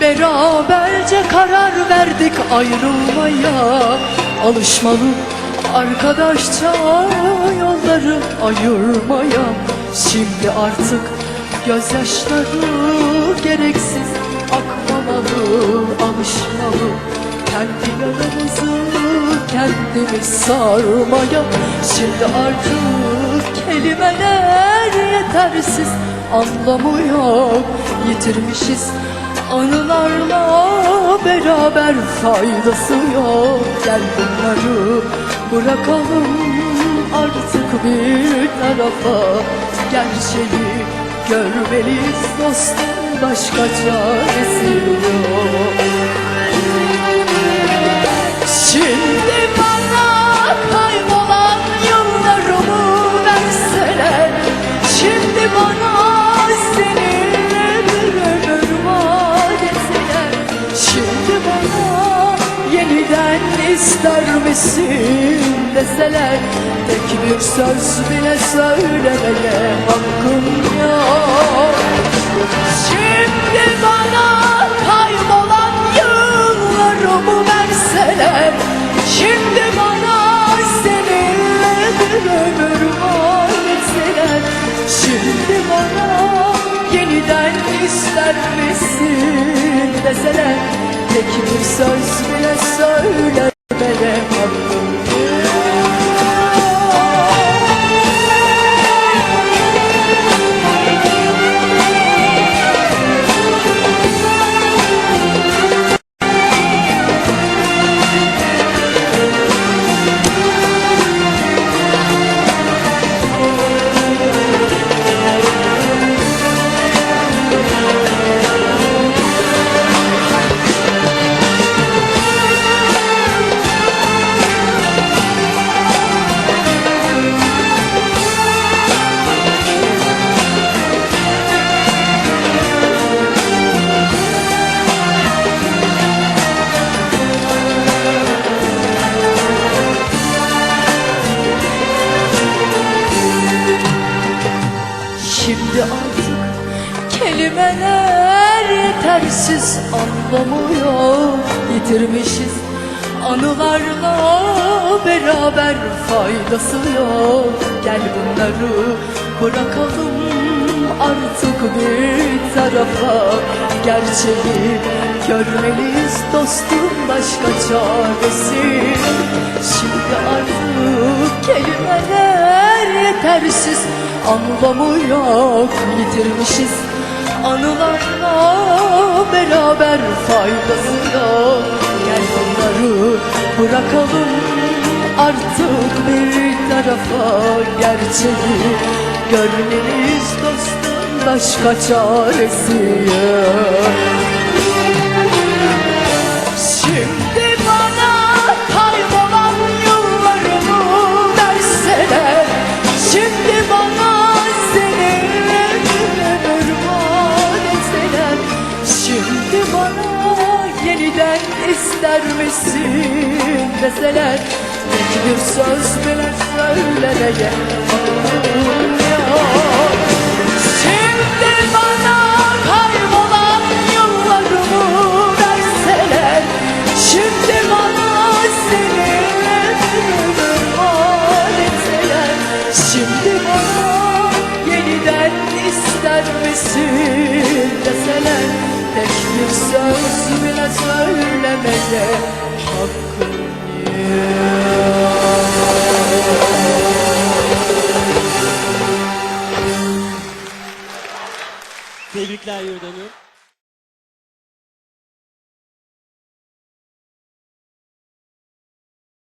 Beraberce karar verdik ayrılmaya. Alışmalı arkadaşça yolları ayırmaya. Şimdi artık gözyaşları gereksiz akmamalı Alışmalı. Kendi yaramızı kendimiz sarmaya. Şimdi artık kelimeler yetersiz Anlamı yok yitirmişiz. Anılarla beraber faydası yok. Gel bunları bırakalım artık bir tarafa. Gerçeği görmeliyiz dostum başka çaresi yok. Şimdi ister misin deseler Tek bir söz bile söylemeye hakkım yok. Şimdi bana kaybolan yıllarımı verseler Şimdi bana seninle bir ömür vaat etseler Şimdi bana yeniden ister misin deseler Tek bir söz bile Şimdi artık kelimeler yetersiz anlamıyor. Yitirmişiz anılarla beraber faydası yok. Gel bunları bırakalım artık bir tarafa. Gerçeği görmeliyiz dostum başka çaresi. Şimdi artık kelimeler yetersiz Anlamı yok yitirmişiz Anılarla beraber faydası yok Gel bunları bırakalım. Artık bir tarafa Gerçeği görmeliyiz dostum başka çaresi yok yeniden ister misin deseler bir söz bile söylemeye söz bile söylemeye hakkım yok Tebrikler Yurdanur.